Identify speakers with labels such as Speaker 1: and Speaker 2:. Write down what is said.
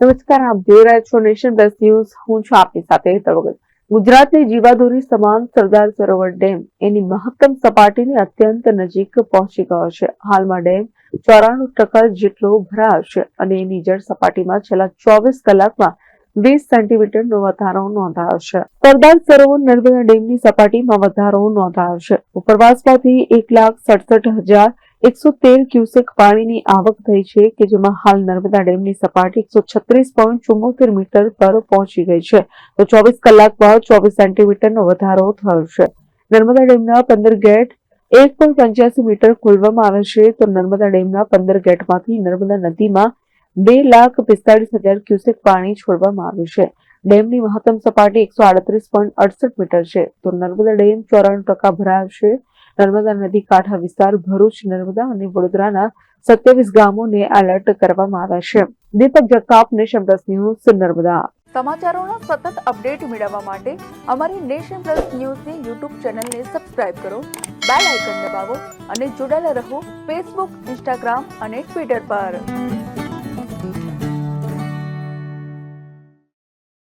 Speaker 1: નમસ્કાર, આપ જોઈ રહ્યા છો નેશન પ્લસ ન્યૂઝ. હું છું આપની સાથે હેતલ વગર. ગુજરાતની જીવાદોરી સમાન સરદાર સરોવર ડેમ એની મહત્તમ સપાટીની અત્યંત નજીક પહોંચી ગયો છે. હાલમાં ડેમ ચોરાણું ટકા જેટલો ભરાયો છે અને એની જળ સપાટીમાં છેલ્લા ચોવીસ કલાકમાં વીસ સેન્ટીમીટરનો વધારો નોંધાયો છે. સરદાર સરોવર નર્મદા ડેમની સપાટીમાં વધારો નોંધાયો છે. ઉપરવાસમાંથી એક લાખ સડસઠ હજાર એકસો તેર ક્યુસેક પાણીની આવક થઈ છે કે જેમાં હાલ નર્મદા ડેમની સપાટી એકસો છત્રીસ પોઈન્ટ ચુમ્મોતેર મીટર પર પહોંચી ગઈ છે. તો ચોવીસ કલાકમાં ચોવીસ સેન્ટીમીટરનો વધારો થયો છે. નર્મદા ડેમના પંદર ગેટ એક પોઈન્ટ પંચ્યાસી મીટર ખોલવામાં આવે છે. તો નર્મદા ડેમના પંદર ગેટમાંથી નર્મદા નદીમાં બે લાખ પિસ્તાળીસ હજાર ક્યુસેક પાણી છોડવામાં આવ્યું છે. ડેમની મહત્તમ સપાટી એકસો આડત્રીસ પોઈન્ટ અડસઠ મીટર છે. તો નર્મદા ડેમ ચોરાણું ટકા ભરાયો છે. નર્મદા નદી કાંઠા વિસ્તાર ભરૂચ, નર્મદા અને વડોદરાના સત્યાવીસ ગામોને એલર્ટ કરવામાં આવ્યા છે. Deepak Jagtap, nation plus news, Narmada.
Speaker 2: સમાચારોનો સતત અપડેટ મેળવવા માટે અમારી નેશન પ્લસ ન્યૂઝની યુટ્યુબ ચેનલને સબસ્ક્રાઇબ કરો, બેલ આઇકન દબાવો અને જોડાયેલા રહો ફેસબુક ઇન્સ્ટાગ્રામ અને ટ્વિટર પર.